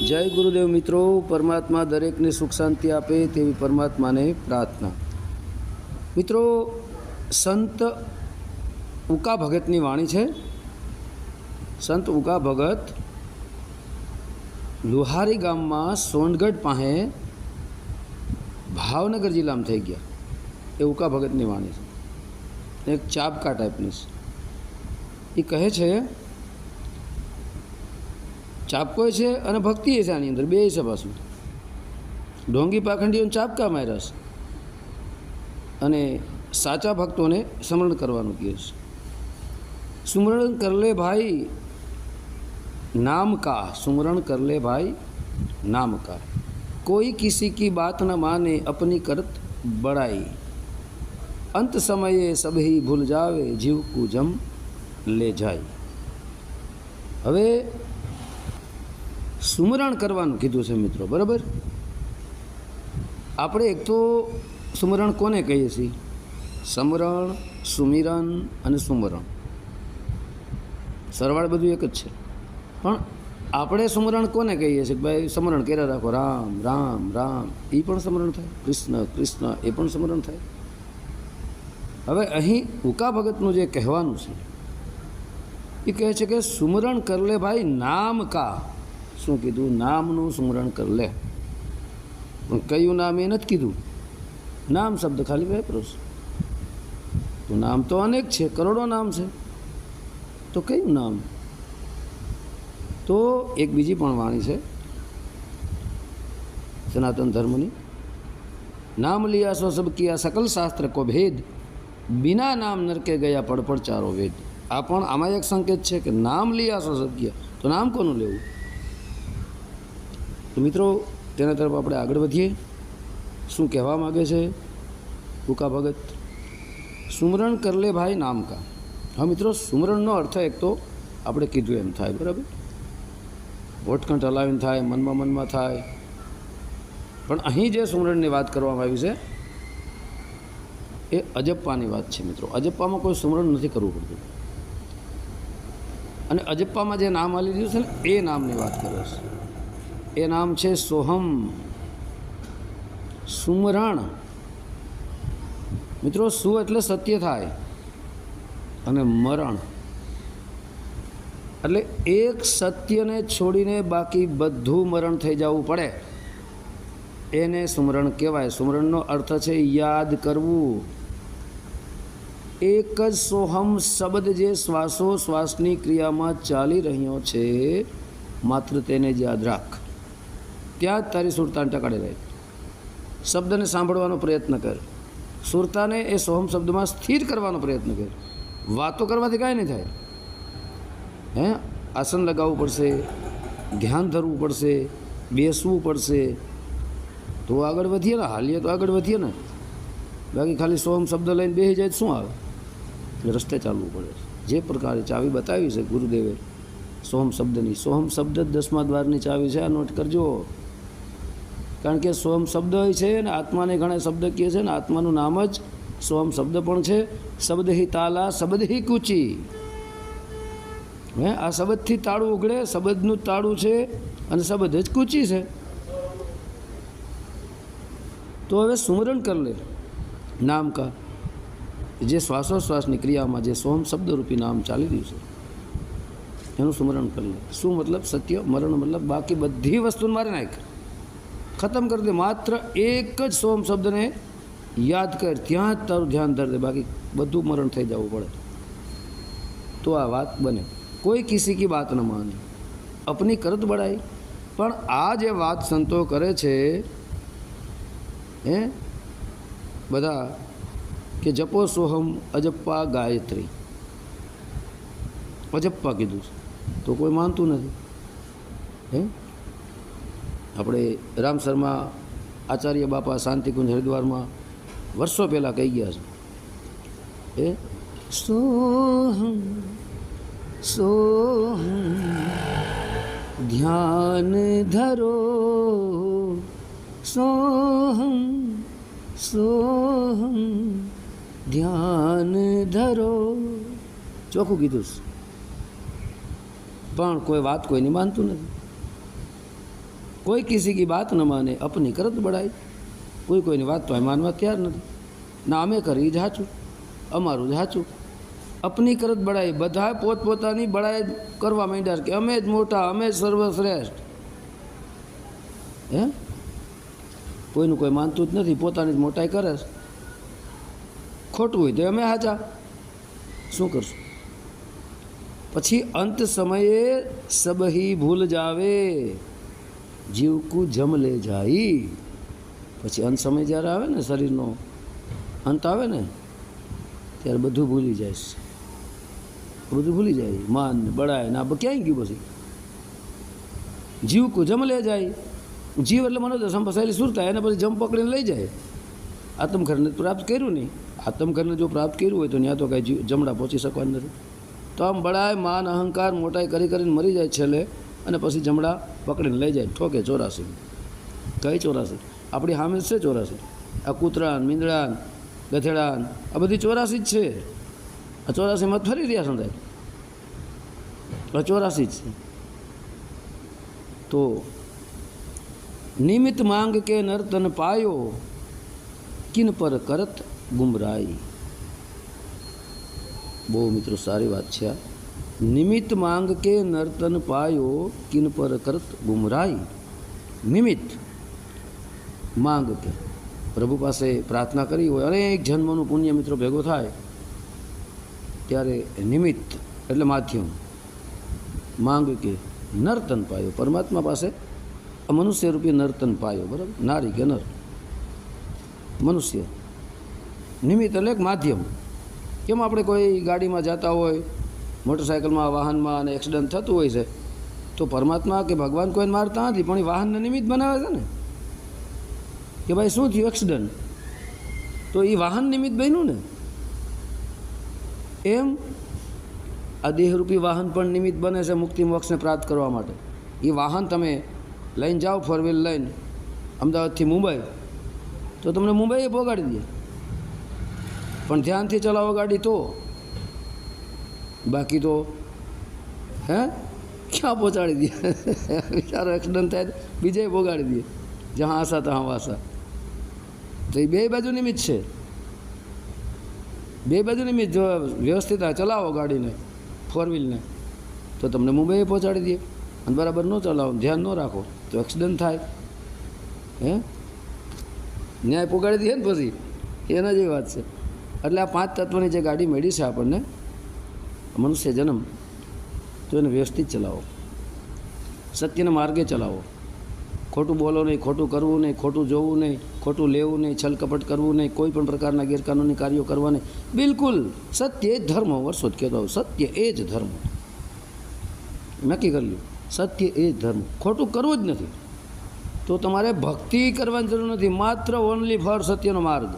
જય ગુરુદેવ મિત્રો, પરમાત્મા દરેકને સુખ શાંતિ આપે તેવી પરમાત્માને પ્રાર્થના. મિત્રો, સંત ઉકા ભગતની વાણી છે. સંત ઉકા ભગત લુહારી ગામમાં સોનગઢ પાસે ભાવનગર જિલ્લામાં થઈ ગયા. એ ઉકા ભગતની વાણી છે. એક ચાબકા ટાઈપની છે. એ કહે છે ચાપકો છે અને ભક્તિ છે આની અંદર, બે છે પાછું. ઢોંગી પાખંડીઓને ચાપકા માર્યા છે. અને સાચા ભક્તોને સ્મરણ કરવાનું કહે છે. સુમરણ કરલે ભાઈ નામકા સુમરણ કરલે ભાઈ નામકા કોઈ કિસી કી બાત ન માને અપની કરત બડાઈ. અંત સમયે સભી ભૂલ જાવે જીવ કુ જમ લે જાય. હવે સુમરણ કરવાનું કીધું છે મિત્રો, બરાબર? આપણે એક તો સુમરણ કોને કહીએ છીએ? સમરણ, સુમિરન અને સુમરણ. સરવાળ બધું એક જ છે. પણ આપણે સુમરણ કોને કહીએ છીએ? કે ભાઈ, સમરણ કર્યા રાખો. રામ રામ રામ. એ પણ સ્મરણ થાય? કૃષ્ણ કૃષ્ણ. એ પણ સમરણ થાય? હવે અહીં ઉકા ભગતનું જે કહેવાનું છે એ કહે છે કે સુમરણ કરલે ભાઈ નામ કા? શું કીધું? નામનું સ્મરણ કર લે. પણ કયું નામ એ નથી કીધું. નામ શબ્દ ખાલી વાપરો તો નામ તો અનેક છે, કરોડો નામ છે. તો કયું નામ? તો એક બીજી પણ વાણી છે. સનાતન ધર્મની. નામ લિયા સો સબ સકલ શાસ્ત્ર કો ભેદ. બિના નામ નરકે ગયા પડપડ ચારો વેદ. આ પણ આમાં એક સંકેત છે કે નામ લિયા સો સબ તો નામ કોનું લેવું? તો મિત્રો, તેના તરફ આપણે આગળ વધીએ. શું કહેવા માગે છે? ઉકા ભગત, સુમરણ કરલે ભાઈ નામ કા. હા મિત્રો, સુમરણનો અર્થ એક તો આપણે કીધું એમ થાય, બરાબર? વોટકંઠ હલાવીને થાય, મનમાં મનમાં થાય. પણ અહીં જે સુમરણની વાત કરવામાં આવી છે, એ અજપ્પાની વાત છે મિત્રો. અજપ્પામાં કોઈ સુમરણ નથી કરવું પડતું. અને અજપ્પામાં જે નામ આલી દીધું છે ને, એ નામની વાત કરે છે. એ નામ છે સોહમ. સુમરણ. મિત્રો, સુ એટલે સત્ય થાય અને મરણ. એટલે એક સત્યને છોડીને બાકી બધું મરણ થઈ જવું પડે. એને સુમરણ કહેવાય. સુમરણનો અર્થ છે યાદ કરવું. એક જ સોહમ શબ્દ જે શ્વાસો શ્વાસની ક્રિયામાં ચાલી રહ્યો છે, માત્ર તેને જ યાદ રાખ. ત્યાં જ તારી સુરતાને ટકાડી રહે શબ્દને સાંભળવાનો પ્રયત્ન કર. સુરતાને એ સોહમ શબ્દમાં સ્થિર કરવાનો પ્રયત્ન કર. વાતો કરવાથી કાંઈ નહીં થાય. હે? આસન લગાવવું પડશે, ધ્યાન ધરવું પડશે, બેસવું પડશે. તો આગળ વધીએ ને, હાલીએ તો આગળ વધીએ ને. બાકી ખાલી સોહમ શબ્દ લઈને બેસી જાય શું આવે? એટલે રસ્તે ચાલવું પડે. જે પ્રકારે ચાવી બતાવી છે ગુરુદેવે, સોહમ શબ્દની, સોહમ શબ્દ જ દસમા દ્વારની ચાવી છે. આ નોટ કરજો. કારણ કે સોહમ શબ્દ હોય છે અને આત્માને ઘણા શબ્દ કહે છે ને આત્માનું નામ જ સોહમ શબ્દ પણ છે. શબ્દ હિ તાલા શબ્દ હિ કૂચી. હે, આ શબ્દથી તાળું ઉઘડે શબ્દનું તાળું છે અને શબ્દ જ કૂચી છે. તો હવે સુમરણ કર લે. નામ કા. જે શ્વાસોશ્વાસની ક્રિયામાં જે સોમ શબ્દરૂપી નામ ચાલી રહ્યું છે, એનું સુમરણ કરી લે. શું મતલબ? સત્ય, મરણ મતલબ બાકી બધી વસ્તુને મારી નાખ ખતમ કરી દે. માત્ર એક જ સોમ શબ્દને યાદ કર. ત્યાં જ તારું ધ્યાન ધર દે. બાકી બધું મરણ થઈ જવું પડે. તો આ વાત બને. કોઈ કિસી કી વાત ન માને. અપની કરત બળાઈ પણ આ જે વાત સંતો કરે છે, હે? બધા કે જપો સોહમ અજપ્પા ગાયત્રી. અજપ્પા કીધું છે. તો કોઈ માનતું નથી. હે? આપણે રામ શર્મા આચાર્ય બાપા શાંતિકુંજ હરિદ્વારમાં વર્ષો પહેલાં કહી ગયા છે. એ સોહમ સોહમ, ધ્યાન ધરો. સોહમ સોહમ, ધ્યાન ધરો. ચોખ્ખું કીધું પણ કોઈ વાત કોઈની માનતું નથી. કોઈ કિસી કી બાત ન માને, અપની કરત બડાઈ. કોઈ કોઈની વાત તો માનવા તૈયાર નથી. ના, અમે કરી જ હાચું, અમારું જ હાચું. અપની કરત બળાઈ બધા પોતપોતાની બળાઈ કરવા માંડ્યા કે અમે જ મોટા, અમે જ સર્વશ્રેષ્ઠ. હે? કોઈનું કોઈ માનતું જ નથી, પોતાની જ મોટાઈ કરે છે. ખોટું હોય તો અમે હાચા. શું કરશું? પછી અંત સમયે સબહી ભૂલ જાવે. જીવકું જમ લે જાય. પછી અંત સમય જ્યારે આવે ને શરીરનો, અંત આવે ને, ત્યારે બધું ભૂલી જાય બધું ભૂલી જાય. માન ને બળાય ને આ ક્યાંય ગયું પછી? જીવકું જમ લે જાય. જીવ એટલે મનોદશા ફસાયેલી સુરતા એને પછી જમ પકડીને લઈ જાય. આત્મઘરને પ્રાપ્ત કર્યું નહીં. આત્મઘરને જો પ્રાપ્ત કર્યું હોય તો ત્યાં તો કાંઈ જીવ, જમણા પહોંચી શકવાનું નથી. તો આમ બળાય, માન, અહંકાર, મોટાઈ કરી કરીને મરી જાય છેલ્લે અને પછી જમણા પકડીને લઈ જાય, ઠોકે ચોરાસી. કઈ ચોરાસી? આપણી સામે છે ચોરાસી. આ કૂતરાન, મીંદડાન, ગધેડાન, આ બધી ચોરાસી જ છે. આ ચોરાસીમાં ફરી રહ્યા સંતાય આ ચોરાસી જ છે. તો નિમિત માંગ કે નર્તન પાયો કિન પર કરત ગુમરાઈ. બહુ મિત્રો સારી વાત છે આ. નિમિત્ત માંગ કે નર્તન પાયો કિન પર કરત ગુમરાઈ નિમિત્ત માંગ કે પ્રભુ પાસે પ્રાર્થના કરી હોય અનેક જન્મનું પુણ્ય મિત્રો ભેગો થાય, ત્યારે નિમિત્ત એટલે માધ્યમ માંગ કે નર્તન પાયો. પરમાત્મા પાસે મનુષ્ય રૂપી નર્તન પાયો, બરાબર? નારી કે નર. મનુષ્ય. નિમિત્ત એટલે એક માધ્યમ. કેમ આપણે કોઈ ગાડીમાં જતા હોય મોટરસાયકલમાં, વાહનમાં અને એક્સિડન્ટ થતું હોય છે, તો પરમાત્મા કે ભગવાન કોઈને મારતા નથી, પણ એ વાહનને નિમિત્ત બનાવે છે ને? કે ભાઈ શું થયું એક્સિડન્ટ તો એ વાહન નિમિત્ત બન્યું ને? એમ? આ દેહરૂપી વાહન પણ નિમિત્ત બને છે મુક્તિ મોક્ષને પ્રાપ્ત કરવા માટે. એ વાહન તમે લઈને જાઓ ફોર વ્હીલ લઈને, અમદાવાદથી મુંબઈ, તો તમને મુંબઈએ પહોંચાડી દે. પણ ધ્યાનથી ચલાવો ગાડી તો. બાકી તો, હે? ક્યાં પહોંચાડી દે? બિચારો એક્સિડન્ટ થાય બીજે પહોંચાડી દે. જ્યાં આશા, ત્યાં વાસા. તો એ બે બાજુ નિમિત્ત છે. બે બાજુ નિમિત્ત જો વ્યવસ્થિત ચલાવો ગાડીને ફોર વ્હીલને તો તમને મુંબઈએ પહોંચાડી દે. અને બરાબર ન ચલાવો, ધ્યાન ન રાખો. તો એક્સિડન્ટ થાય. હે? ન્યાય પોગાડી દે ને પછી. એના જેવી વાત છે. એટલે આ પાંચ તત્વની જે ગાડી મેળવી છે આપણને મનુષ્ય જન્મ તો એને વ્યવસ્થિત ચલાવો સત્યના માર્ગે ચલાવો ખોટું બોલો નહીં ખોટું કરવું નહીં ખોટું જોવું નહીં ખોટું લેવું નહીં છલકપટ કરવું નહીં કોઈ પણ પ્રકારના ગેરકાનૂની કાર્યો કરવા નહીં બિલકુલ સત્ય એ જ ધર્મ વર્ષો જ કહેતો સત્ય એ જ ધર્મ નક્કી કરી લ્યું સત્ય એ જ ધર્મ ખોટું કરવું જ નથી તો તમારે ભક્તિ કરવાની જરૂર નથી માત્ર ઓનલી ફોર સત્યનો માર્ગ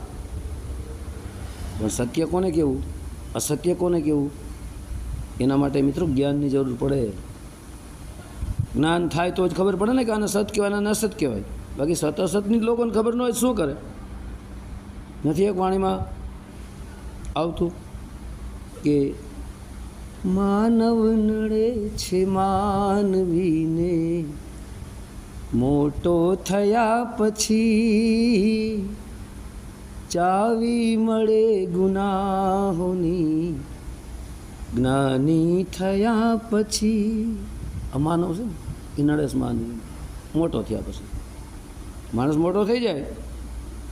પણ સત્ય કોને કહેવું અસત્ય કોને કહેવું એના માટે મિત્રો જ્ઞાનની જરૂર પડે. જ્ઞાન થાય તો જ ખબર પડે ને કે આને સત કહેવાય અને અસત કહેવાય. બાકી સત અસતની લોકોને ખબર ન હોય શું કરે? નથી એક વાણીમાં આવતું કે માનવ નડે છે માનવીને, મોટો થયા પછી ચાવી મળે ગુનાહોની જ્ઞાની થયા પછી માનવ છે ને નડેશ માનવી મોટો થયા પછી. માણસ મોટો થઈ જાય.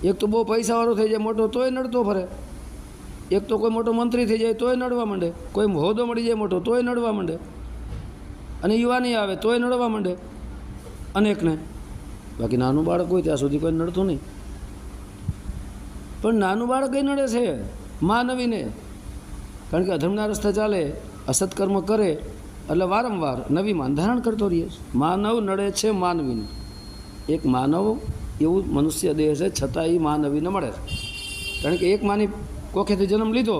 એક તો બહુ પૈસાવાળો થઈ જાય, મોટો તોય નડતો ફરે. એક તો કોઈ મોટો મંત્રી થઈ જાય, તોય નડવા માંડે. કોઈ હોદ્દો મળી જાય, મોટો તોય નડવા માંડે. અને યુવાની આવે, તોય નડવા માંડે. અનેકને. બાકી નાનું બાળક હોય ત્યાં સુધી કોઈ નડતું નહીં. પણ નાનું બાળક એ નડે છે, માનવીને. કારણ કે અધર્મના રસ્તે ચાલે અસત્કર્મ કરે, એટલે વારંવાર નવી માન ધારણ કરતો રહીએ માનવ નડે છે માનવીને. એક માનવ એવું મનુષ્ય દેહ છે, છતાં એ માનવીને મળે કારણ કે એક માની કોખેથી જન્મ લીધો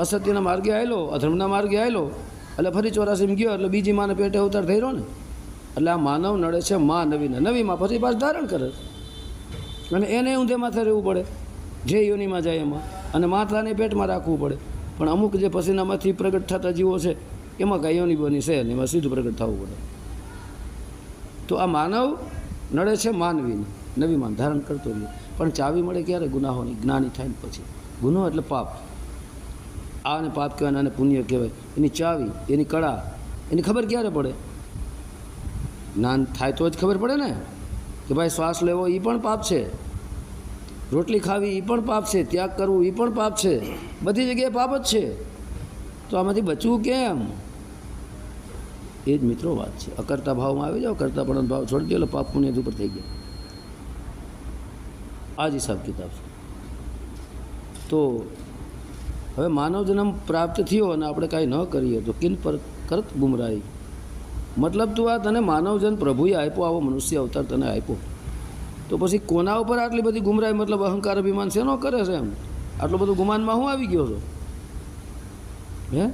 અસત્યના માર્ગે આવેલો અધર્મના માર્ગે આવેલો એટલે ફરી ચોરાસીમાં ગયો, એટલે બીજી માને પેટે અવતાર થઈ રહ્યો ને. એટલે આ માનવ નડે છે મા નવીને નવીમાં ફરી પાછ ધારણ કરે અને એને ઊંધે માથે રહેવું પડે. જે યોનિમાં જાય એમાં. અને માથાને પેટમાં રાખવું પડે. પણ અમુક જે પસીનામાંથી પ્રગટ થતા જીવો છે, એમાં કાંઈ બની છે એમાં સીધું પ્રગટ થવું પડે. તો આ માનવ નડે છે માનવીને, નવી માન ધારણ કરતો રહીએ પણ ચાવી મળે ક્યારે? ગુનાહોની, જ્ઞાની થાય ને પછી. ગુનો એટલે પાપ. આને પાપ કહેવાય આને પુણ્ય કહેવાય. એની ચાવી, એની કળા, એની ખબર ક્યારે પડે? જ્ઞાન થાય તો જ ખબર પડે ને? કે ભાઈ શ્વાસ લેવો એ પણ પાપ છે. રોટલી ખાવી એ પણ પાપ છે, ત્યાગ કરવું એ પણ પાપ છે. બધી જગ્યાએ પાપ જ છે. તો આમાંથી બચવું કેમ? એ જ મિત્રો વાત છે. અકર્તા ભાવમાં આવી જાઓ કરતા પણ ભાવ છોડી દો, એટલે પાપ પુણ્ય ઉપર થઈ ગયા. આ જ હિસાબ કિતાબ છે. તો હવે માનવ જન્મ પ્રાપ્ત થયો અને આપણે કાંઈ ન કરીએ તો કિન પર કરત ગુમરાહી. મતલબ તું આ તને માનવજન પ્રભુએ આપ્યો, આવો મનુષ્ય અવતાર તને આપ્યો. તો પછી કોના ઉપર આટલી બધી ગુમરાહી, મતલબ અહંકાર અભિમાન શેનો કરે છે એમ? આટલું બધું ગુમાનમાં હું આવી ગયો છો? હે?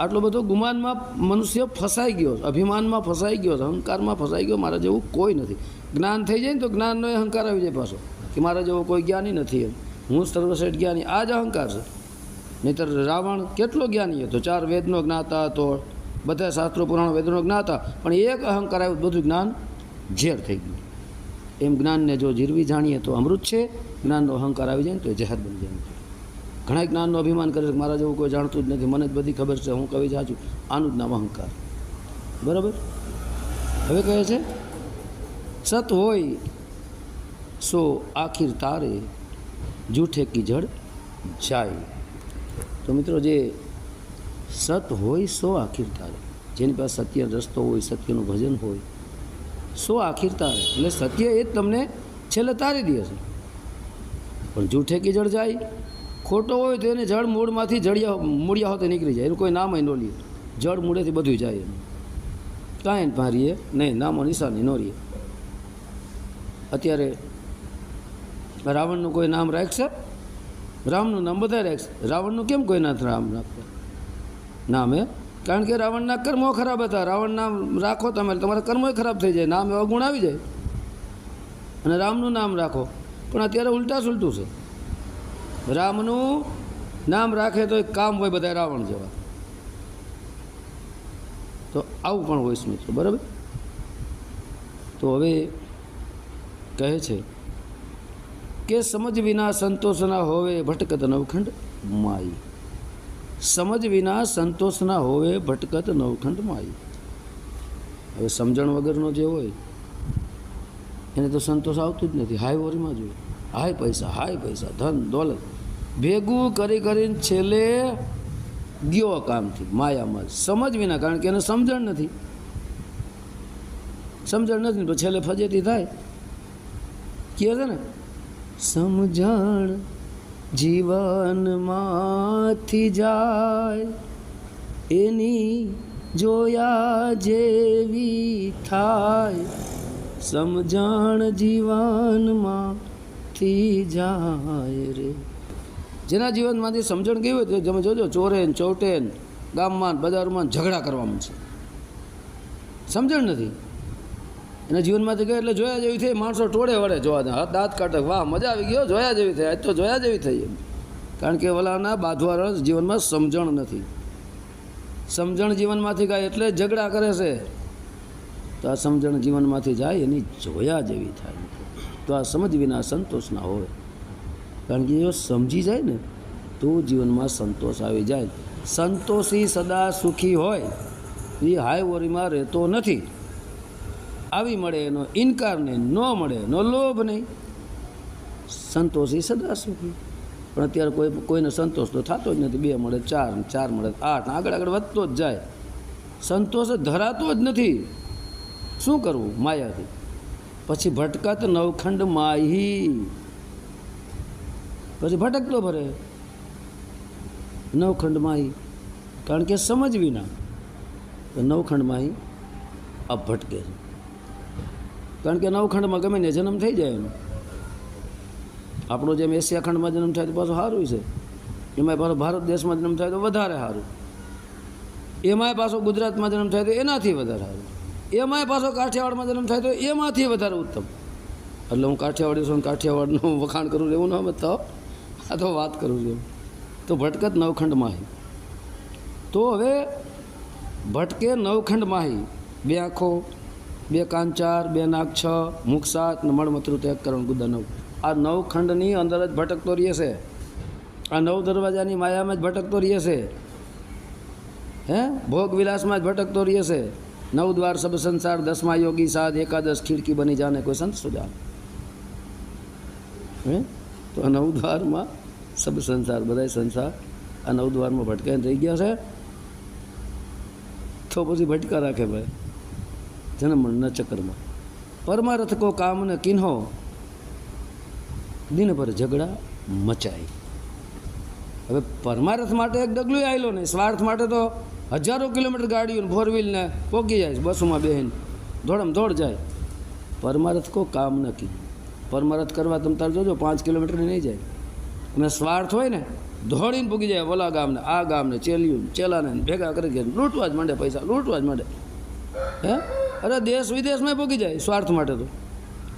આટલો બધો ગુમાનમાં મનુષ્ય ફસાઈ ગયો અભિમાનમાં ફસાઈ ગયો અહંકારમાં ફસાઈ ગયો, મારા જેવું કોઈ નથી. જ્ઞાન થઈ જાય ને તો જ્ઞાનનો અહંકાર આવી જાય પાછો, કે મારા જેવો કોઈ જ્ઞાની નથી એમ. હું સર્વશ્રેષ્ઠ જ્ઞાની, આ જ અહંકાર છે. નહીતર રાવણ કેટલો જ્ઞાની હતો? ચાર વેદનો જ્ઞાતા હતો, બધા શાસ્ત્રો પુરાણ વેદનો જ્ઞાતા, પણ એક અહંકાર આવ્યું, બધું જ્ઞાન ઝેર થઈ ગયું. એમ જ્ઞાનને જો જીરવી જાણીએ તો અમૃત છે, જ્ઞાનનો અહંકાર આવી જાય ને તો એ જહેર બની જાય ઘણા જ્ઞાનનો અભિમાન કરે છે મારા જેવું કોઈ જાણતું જ નથી, મને જ બધી ખબર છે, હું કવિ છું આનું જ નામ અહંકાર. બરાબર? હવે કહે છે, સત હોય સો આખીર તારે, જૂઠે કી જડ જાય. તો મિત્રો જે સત હોય સો આખીર તારે, જેની પાસે સત્ય રસ્તો હોય, સત્યનું ભજન હોય સો આખીર તારે. એટલે સત્ય એ જ તમને છેલ્લે તારી દે છે. પણ જૂઠે કે જળ જાય? ખોટો હોય તો એને જળ મૂળમાંથી જળિયા મૂળિયા હોતે નીકળી જાય. એનું કોઈ નામ ન લે. જળ મૂળેથી બધું જાય એનું. કાંઈ ભારીએ. નહીં, નામો નિશાની ન રહીએ અત્યારે રાવણનું કોઈ નામ રાખશે? રામનું નામ બધા રાખશે. રાવણનું કેમ કોઈ નામ રાખતા નામ હે? કારણ કે રાવણના કર્મો ખરાબ હતા. રાવણ નામ રાખો તમે, તમારા કર્મો ખરાબ થઈ જાય, નામ એવા ગુણ આવી જાય. અને રામનું નામ રાખો. પણ અત્યારે ઉલટા સુલટું છે. રામનું નામ રાખે તો એક કામ હોય બધા રાવણ જેવા. તો આવું પણ હોય છે મિત્રો, બરાબર? તો હવે કહે છે કે સમજ વિના સંતોષના હોવે ભટકત નવખંડ માઈ. સમજ વિના સંતોષ ના હોવે, ભટકત નવખંડમાં આવી હવે સમજણ વગરનો જે હોય, એને તો સંતોષ આવતું જ નથી. હાય વોરીમાં જોઈએ. હાય પૈસા હાય પૈસા, ધન, દોલત. ભેગું કરી કરીને છેલ્લે ગયો કામથી, માયામાં. સમજ વિના, કારણ કે એને સમજણ નથી. સમજણ નથી તો છેલ્લે ફજેતી થાય. કહે છે ને? સમજણ જીવનમાંથી જાય, એની જોયા જેવી થાય. સમજણ જીવનમાંથી જાય રે. જેના જીવનમાંથી સમજણ ગયું હોય તો તમે જોજો ચોરે ચોટેન ગામમાં, બજારમાં ઝઘડા કરવામાં છે. સમજણ નથી. એના જીવનમાંથી ગયા એટલે જોયા જેવી થઈ. માણસો ટોળે વળે જોવા જાય. દાંત કાઢે. વાહ, મજા આવી ગયો. જોયા જેવી થઈ. આજ તો જોયા જેવી થઈ એમ. કારણ કે ઓલાના બાંધવાળા જીવનમાં સમજણ નથી. સમજણ જીવનમાંથી ગાય એટલે ઝઘડા કરે છે. તો આ સમજણ જીવનમાંથી જાય, એની જોયા જેવી થાય. તો આ સમજ વિના સંતોષ ના હોય. કારણ કે જો સમજી જાય ને, તો જીવનમાં સંતોષ આવી જાય. સંતોષી સદા સુખી હોય, એ હાઈવોરીમાં રહેતો નથી. આવી મળે, એનો ઇનકાર નહીં, ન મળે, એનો લોભ નહીં. સંતોષી સદા સુખી. પણ અત્યારે કોઈ, કોઈને સંતોષ તો થતો જ નથી. બે મળે, ચાર ચાર મળે, આઠ, આગળ આગળ વધતો જ જાય. સંતોષ ધરાતો જ નથી. શું કરવું? માયાથી. પછી ભટકત નવખંડ માહી. પછી ભટકતો ભરે નવખંડ માહી. કારણ કે સમજ વિના નવખંડ માહી આ ભટકે છે. કારણ કે નવખંડમાં ગમે ને જન્મ થઈ જાય એનો. આપણો જેમ એશિયા ખંડમાં જન્મ થાય તો પાછું સારું છે. એમાંય પાછો ભારત દેશમાં જન્મ થાય તો વધારે સારું એમાંય પાછો ગુજરાતમાં જન્મ થાય તો એનાથી વધારે સારું એમાંય પાછો કાઠિયાવાડમાં જન્મ થાય તો એમાંથી વધારે ઉત્તમ. એટલે હું કાઠિયાવાડી છું કાઠિયાવાડનું વખાણ કરું એવું ન બતાવ આ તો વાત કરું છું તો ભટકત નવખંડ માહી તો હવે ભટકે નવખંડ માહી બે આંખો બે કાન ચાર, બે નાક છ, મુખ સાત ને મળમથરું ત્યાગ કરણ ગુદા નવ. આ નવ ખંડની અંદર જ ભટકતો રહે છે આ નવ દરવાજાની માયામાં જ ભટકતો રહે છે હે? ભોગ વિલાસમાં જ ભટકતો રહે છે નવ દ્વાર સબ સંસાર દસમા યોગી સાધ એકાદશ ખીડકી બની જાને કોઈ સંત સુજાન હે? તો આ નવ દ્વારમાં સબ સંસાર, બધાય સંસાર આ નવ દ્વારમાં ભટકાઈને રહી ગયા છે. તો પછી ભટકા રાખે ભાઈ. જન્મ મરણના ચક્કરમાં પરમારથ કો કામ ને કિન્હો દિન પર ઝઘડા મચાય. હવે પરમારથ માટે એક ડગલું આવેલો નહીં, સ્વાર્થ માટે તો હજારો કિલોમીટર ગાડીઓ ફોર વ્હીલને પોકી જાય બસોમાં બેહીને. દોડમ દોડ જાય. પરમારથ કો કામ નક્કી પરમારથ કરવા તમે તાર જોજો, પાંચ કિલોમીટર નહીં જાય. અને સ્વાર્થ હોય ને દોડીને પૂગી જાય ઓલા ગામને, આ ગામને ચેલિયું ચેલાને ભેગા કરી ગયા લૂંટવા જ માંડે પૈસા, લૂંટવા જ માંડે. હે? અરે દેશ વિદેશમાં પૂગી જાય, સ્વાર્થ માટે તો.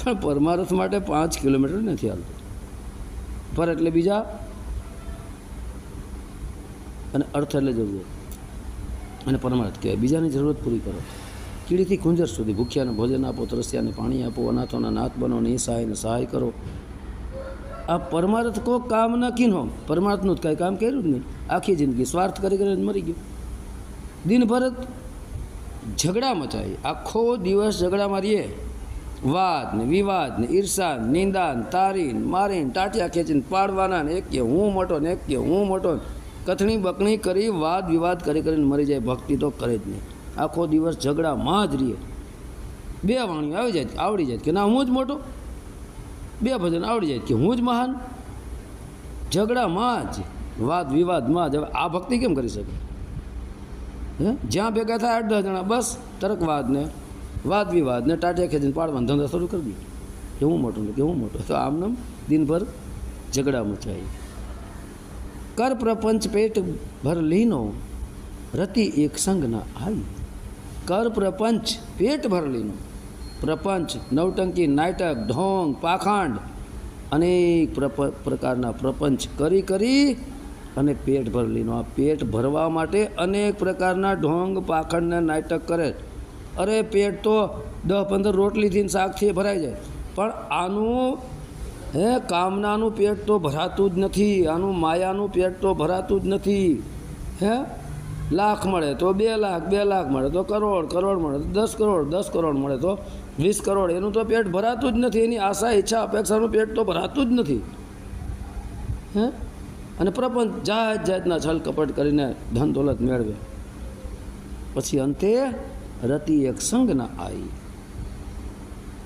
પણ પરમારથ માટે પાંચ કિલોમીટર નથી હાલતું. પર એટલે બીજા અને અર્થ એટલે જરૂરત અને પરમાર્થ કહેવાય. બીજાની જરૂરત પૂરી કરો. કીડીથી કુંજર સુધી ભૂખ્યાને ભોજન આપો, તરસ્યાને પાણી આપો, અનાથોના નાથ બનો નિસહાયને સહાય કરો. આ પરમાર્થ કો કામ ન કિનો પરમાર્થનું જ કાંઈ કામ કર્યું જ નહીં. આખી જિંદગી સ્વાર્થ કરી કરીને મરી ગયો. દિનભર ઝઘડા મચાવી આખો દિવસ ઝઘડામાં રહીએ. વાદ ને વિવાદ ને ઈર્ષા નિંદાન નિંદા ને તારી ને ટાટિયા ખેંચીને પાડવાના ને એક કે હું મોટો ને એક કે હું મોટો કથણી બકણી કરી, વાદ વિવાદ કરી કરીને મરી જાય. ભક્તિ તો કરે જ નહીં. આખો દિવસ ઝઘડામાં જ રહીએ. બે વાણીઓ આવી જાય આવડી જાય કે ના, હું જ મોટો? બે ભજન આવડી જાય કે હું જ મહાન? ઝઘડામાં જ, વાદ વિવાદમાં જ. હવે આ ભક્તિ કેમ કરી શકે? જ્યાં ભેગા થાય આઠ દસ જણા, બસ તર્કવાદને વાદ વિવાદને ટાટિયા ખેંચીને પાડવાનો ધંધો શરૂ કરી દીધો. કેવું મોટું ને કેવું મોટું? તો આમનામ દિનભર ઝઘડા મચાય. કર પ્રપંચ પેટ ભર લીનો, રતિ એક સંગ ના આવી કર પ્રપંચ પેટ ભર લીનો, પ્રપંચ નવટંકી નાટક ઢોંગ, પાખાંડ, અનેક પ્રકારના પ્રપંચ કરી કરી અને પેટ ભરલીનો આ પેટ ભરવા માટે અનેક પ્રકારના ઢોંગ પાખંડને નાટક કરે અરે, પેટ તો દસ પંદર રોટલીથી શાકથી ભરાઈ જાય. પણ આનું, હે, કામનાનું પેટ તો ભરાતું જ નથી. આનું માયાનું પેટ તો ભરાતું જ નથી. હે? લાખ મળે તો બે લાખ બે લાખ મળે તો કરોડ કરોડ મળે તો દસ કરોડ દસ કરોડ મળે તો વીસ કરોડ. એનું તો પેટ ભરાતું જ નથી. એની આશા, ઈચ્છા, અપેક્ષાનું પેટ તો ભરાતું જ નથી. હે? અને પ્રપંચ જાત જાતના છલ કપટ કરીને ધન દોલત મેળવે. પછી અંતે રતિ એક સંગના આવી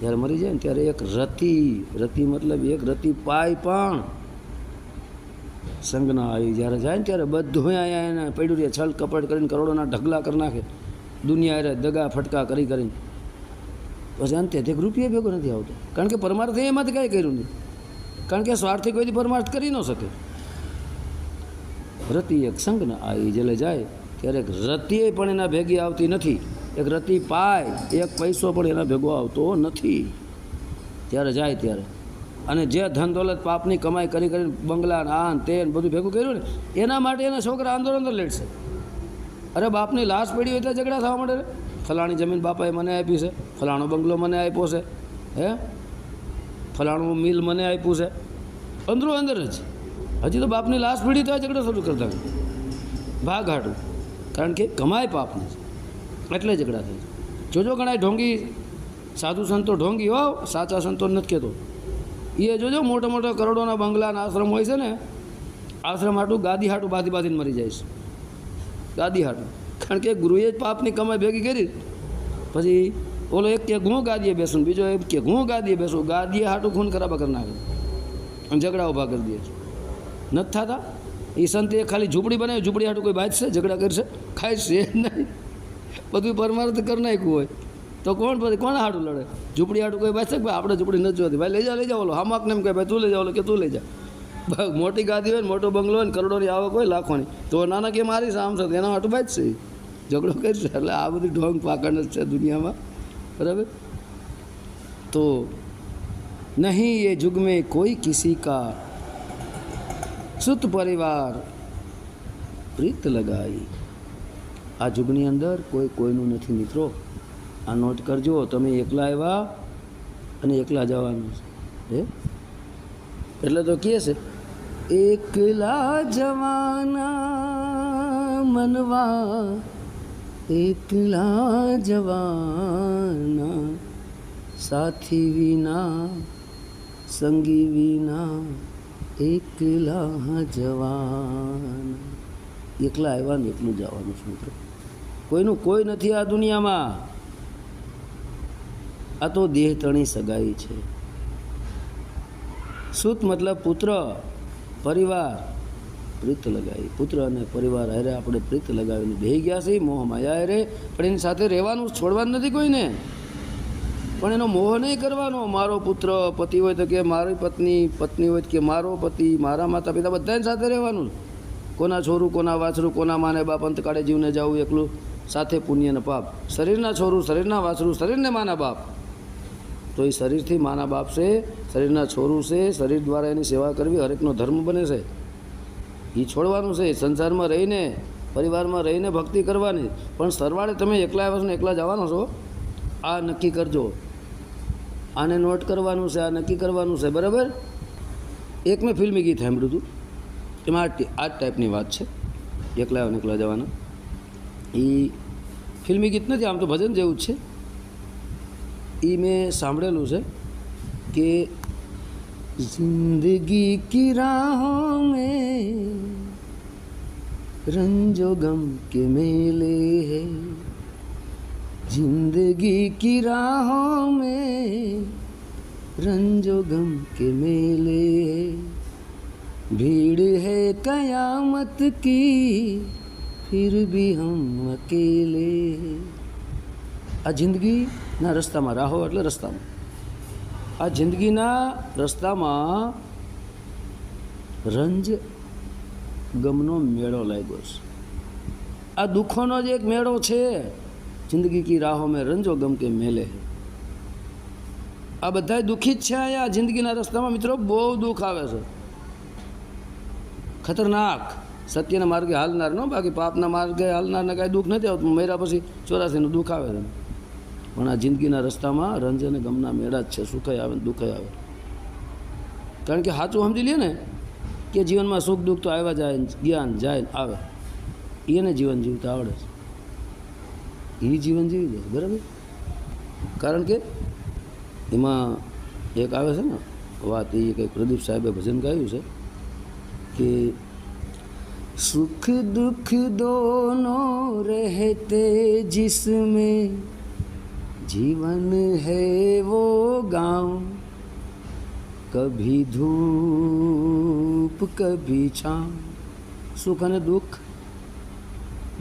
જ્યારે મરી જાય ને ત્યારે એક રતિ રતિ મતલબ એક રતિ પાય પણ સંગના આવી જ્યારે જાય ને ત્યારે બધું અહીંયા એને પડ્યું રહે, છલ કપટ કરીને કરોડોના ઢગલા કરી નાખે. દુનિયા રે દગા ફટકા કરી કરીને. પછી અંતે એક રૂપિયા ભેગો નથી આવતો. કારણ કે પરમાર્થે એમાંથી કાંઈ કર્યું નહીં. કારણ કે સ્વાર્થી કોઈથી પરમાર્થ કરી ન શકે. રતિ એક સંગના આવી જેલે જાય ત્યારે એક રતિએ પણ એના ભેગી આવતી નથી. એક રતિ પાય, એક પૈસો પણ એના ભેગો આવતો નથી. ત્યારે જાય ત્યારે. અને જે ધન દોલત પાપની કમાઈ કરી કરીને બંગલા આન આ ને તે ને બધું ભેગું કર્યું ને, એના માટે એના છોકરા આંદોલન લડશે અરે બાપની લાશ પડી હોય એટલે ઝઘડા થવા માંડે ફલાણી જમીન બાપાએ મને આપી છે, ફલાણો બંગલો મને આપ્યો છે, હે? ફલાણું મિલ મને આપ્યું છે. અંદરો અંદર જ. હજી તો બાપની લાશ પીડી તો ઝઘડો શરૂ કરતા ભાગ હાટું. કારણ કે કમાય પાપને. નથી એટલે ઝઘડા થાય. જોજો ગણાય ઢોંગી, સાધુ સંતો ઢોંગી હો, સાચા સંતો નથી કહેતો. એ જોજો મોટા મોટા કરોડોના બંગલાના આશ્રમ હોય છે ને, આશ્રમ હાટું, ગાદી હાટું બાંધી બાંધીને મરી જાય છે. ગાદી હાટું. કારણ કે ગુરુએ જ પાપની કમાઈ ભેગી કરી. પછી ઓલો એક કે ઘું ગાદીએ બેસું બીજો એક કે ઘું ગાદીએ બેસું. ગાદીએ હાટું ખૂન ખરાબા કરી નાખે. અને ઝઘડા ઊભા કરી દે છે. નથી થતા. એ સંતે ખાલી ઝૂંપડી બનાવી, ઝૂંપડી હાટું કોઈ બાજશે, ઝઘડા કરશે? ખાઈશે નહીં. બધું પરમાર્થ કરી નાખ્યું હોય. તો કોણ પછી કોણ હાટું લડે? ઝૂંપડી હાટું કોઈ બાજશે ભાઈ, આપણે ઝૂંપડી નથી જોતી? ભાઈ, લઈ જાઓ લઈ જાઓ ઓલો હામાકને એમ કહે, ભાઈ, તું લઈ જાઓ કે, તું લઈ જા. મોટી ગાદી હોય ને, મોટો બંગલો હોય ને, કરોડોની આવક હોય લાખોની. તો નાના કે મારી આમ સાથે એના હાટું બાજશે ઝઘડો કરશે. એટલે આ બધી ઢોંગ પાકડ જ છે દુનિયામાં. બરાબર? તો નહીં એ જુગ કોઈ કિસી કા સુત પરિવાર, પ્રીત લગાઈ. આ જુગની અંદર કોઈ કોઈનું નથી મિત્રો. આ નોટ કરજો, તમે એકલા આવ્યા અને એકલા જવાનું છે. હે? એટલે તો કહે છે, એકલા જવાના મનવા, એકલા જવાના, સાથી વિના, સંગી વિના. એકલા જવાન. એકલા આવ્યા ને એકલું જવાનું છે મિત્રો. કોઈનું કોઈ નથી આ દુનિયામાં. આ તો દેહ તણી સગાઈ છે. સુત મતલબ પુત્ર, પરિવાર, પ્રીત લગાવી પુત્ર અને પરિવાર હારે આપણે પ્રીત લગાવીને બેહી ગયા છીએ મોહ માયા હારે. પણ એની સાથે રહેવાનું છોડવાનું નથી કોઈને. પણ એનો મોહ નહીં કરવાનો. મારો પુત્ર પતિ હોય તો કે મારી પત્ની પત્ની હોય તો કે મારો પતિ, મારા માતા પિતા બધાની સાથે રહેવાનું કોના છોરું, કોના વાછરું, કોના માને બાપ અંત કાળે જીવને જવું એકલું, સાથે પુણ્ય ને પાપ. શરીરના છોરું, શરીરના વાછરું, શરીરને માના બાપ. તો એ શરીરથી માના બાપ છે, શરીરના છોરું છે, શરીર દ્વારા એની સેવા કરવી હરેકનો ધર્મ બને છે. એ છોડવાનું છે, સંસારમાં રહીને, પરિવારમાં રહીને ભક્તિ કરવાની. પણ સરવાળે તમે એકલા આવ્યા છો ને એકલા જવાનો છો, આ નક્કી કરજો. આને નોટ કરવાનું છે, આ નક્કી કરવાનું છે, બરાબર? એક મેં ફિલ્મી ગીત સાંભળ્યું હતું. એમાં આ ટાઈપની વાત છે. એકલા એકલા જવાના. એ ફિલ્મી ગીત નથી, આમ તો ભજન જેવું જ છે. એ મેં સાંભળેલું છે કે જિંદગી કી રાહો મેં રંજો ગમ કે મેલે હે. जिंदगी की राहों में रंजो गम के मेले हैं भीड़ है कयामत की फिर भी हम अकेले हैं આ જિંદગીના રસ્તામાં રાહો એટલે રસ્તામાં આ જિંદગીના રસ્તામાં રંજ ગમનો મેળો લાગ્યો છે આ દુઃખોનો જ એક મેળો છે જિંદગી કી રાહો મેં રંજો ગમ કે મેલે હે. આ બધા દુઃખી જ છે અહીંયા જિંદગીના રસ્તામાં. મિત્રો, બહુ દુઃખ આવે છે. ખતરનાક. સત્યના માર્ગે હાલનાર નો બાકી પાપના માર્ગે હાલનારને કાંઈ દુઃખ નથી આવતું. મર્યા પછી ચોરાસીનું દુઃખ આવે છે. પણ આ જિંદગીના રસ્તામાં રંજ અને ગમના મેળા જ છે. સુખય આવે ને દુઃખય આવે. કારણ કે સાચું સમજી લઈએ ને, કે જીવનમાં સુખ દુઃખ તો આવ્યા જાય જ્ઞાન જાય આવે. એને જીવન જીવતા આવડે છે. जीवन जीव जाओ बराबर कारण के? एम एक आए बात ये कहीं प्रदीप साहेबे भजन गायु से, कि सुख दुख दोनों रहते जिसमें जीवन है वो गाँव। कभी धूप, कभी छाँव। सुख ने दुख।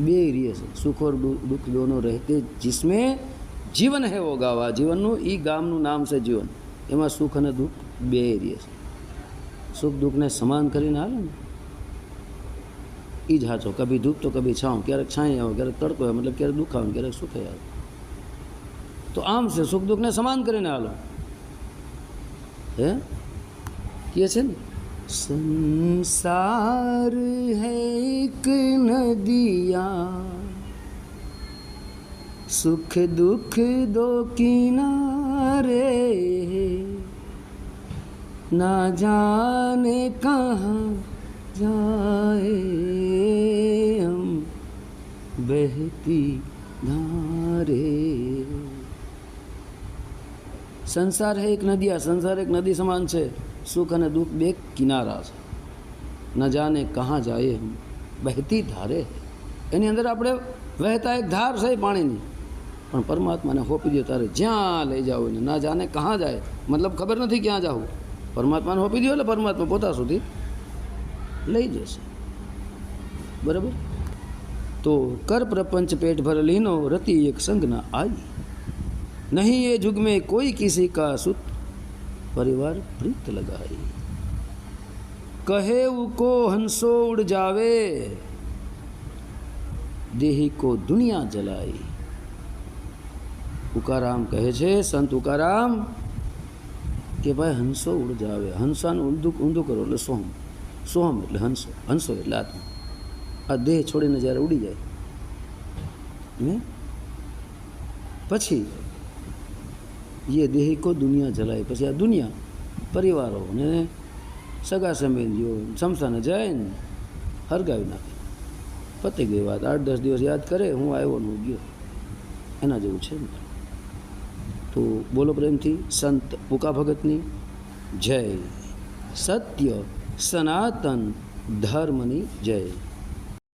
બે રહે છે. સુખ ઓર દુઃખ દોનો રહેતે જિસમે જીવન હે વો ગાવા. જીવનનું એ ગામનું નામ છે જીવન. એમાં સુખ અને દુઃખ બે રહે છે. સુખ દુઃખને સમાન કરીને આવે ને? એ જ હાચો. કભી દુઃખ તો કભી છાવ. ક્યારેક છાંય આવે, ક્યારેક તડકો આવે, મતલબ ક્યારેક દુઃખ આવે ક્યારેક સુખ આવે. તો આમ છે. સુખ દુઃખને સમાન કરીને હાલો. હે? કહે છે ને? સંસાર હે એક નદિયા સુખ દુઃખ દો કિનારે ના જાને કહા जाए हम बहती धारे સંસાર હે એક નદી આ સંસાર એક નદી સમાન છે સુખ અને દુઃખ બે કિનારા છે ન જાને કહાં જાય હમ વહેતી ધારે એની અંદર આપણે વહેતા એક ધાર છે પાણીની પણ પરમાત્માને હોપી દો તારે જ્યાં લઈ જાવ એને ના જાને કહાં જાય મતલબ ખબર નથી ક્યાં જવું પરમાત્માને હોપી દો એટલે પરમાત્મા પોતા સુધી લઈ જશે બરાબર તો કર પ્રપંચ પેટ ભર લીનો રતિ એક સંગના આવી નહીં એ જુગમે કોઈ કિસી કા સુત પરિવાર પ્રીત લગાઈ. કહે ઉકો હંસો ઉડ જાવે. દેહી કો દુનિયા જલાઈ. ઉકારામ કહે છે, સંત ઉકારામ કે ભાઈ હંસો ઉડ જાવે. હંસાનું ઊંધું ઊંધું કરો એટલે સોહમ. સોહમ એટલે હંસો. હંસો એટલે આત્મા. આ દેહ છોડીને જ્યારે ઉડી જાય. ને પછી ये દેહ કો દુનિયા જલાય પછી આ દુનિયા પરિવારો ને સગા સંબંધીઓ સમસાને જઈને હરગાવી નાખે પતી ગઈ વાત આઠ દસ દિવસ યાદ કરે હું આવ્યો ને ગયો એના જેવું છે ને તો બોલો પ્રેમથી સંત પુકા ભગતની જય સત્ય સનાતન ધર્મની જય